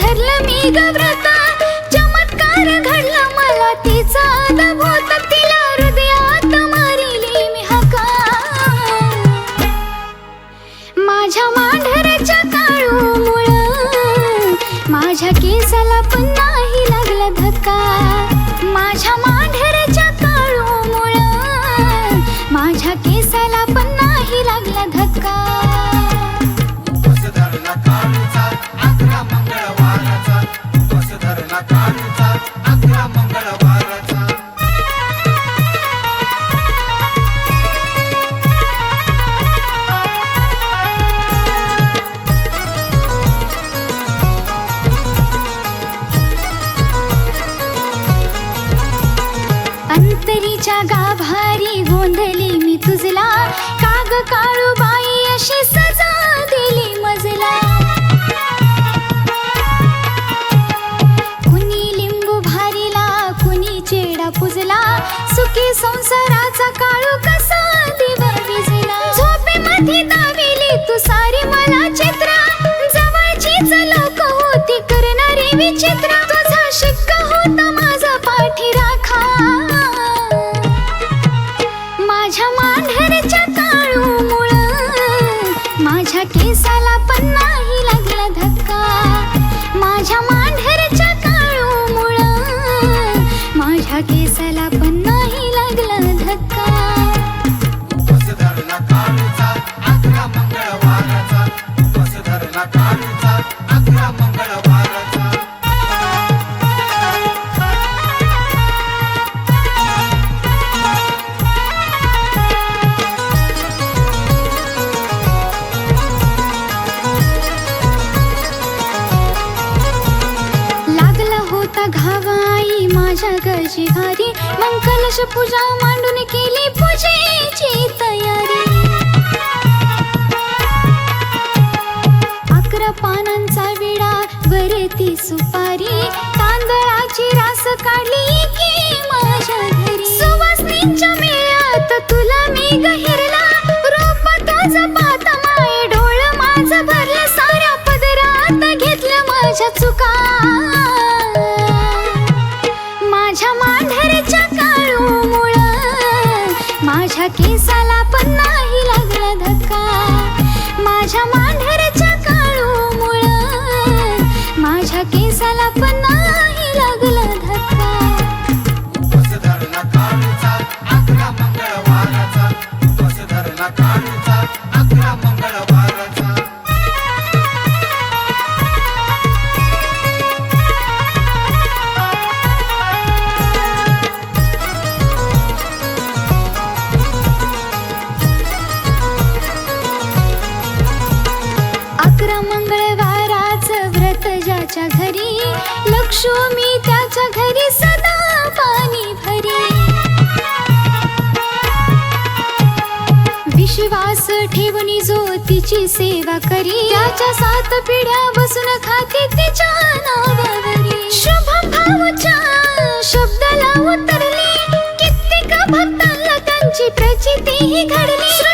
धरलं मी गव्रता चमत्कार घडला मला तिचा. अद्भुत तिला हृदयात मारिली मी हका. माझ्या मांढरच्या काळू मुळ माझ्या केसाला पण नाही लागला धक्का. माझ्या मांढरच्या काळू मुळ माझ्या केसाला पण नाही लागला धक्का. अंतरीच्या गाभारी गोंधली मी तुझला. काग काळू संसाराचा कसा दिवा विजला झोपेमध्ये दाविली तू सारी मला चित्र. जवळचीच लोक होती करणारी विचित्र. तुझा शिक्का होता माझ्या घारी? मग कलश पूजा मांडून केली पूजेची तयारी. अकरा पानांचा विडा वरती सुपारी. तांदळाची रास काढली की माझ्या घरी. सुवासनींच्या मेळ्यात तुला मी गहिरला. रूप तुझं माझ्या केसाला पण लक्ष्मी त्याच्या घरी सदा पाणी भरी. विश्वास ठेवणी जो तिची सेवा करी. त्याच्या सात पिढ्या बसून खाती तिच्या नावावरी. शुभ भावच्या शब्दाला उतरली. कित्येक भक्तांना त्यांची प्रचिती ही घडली.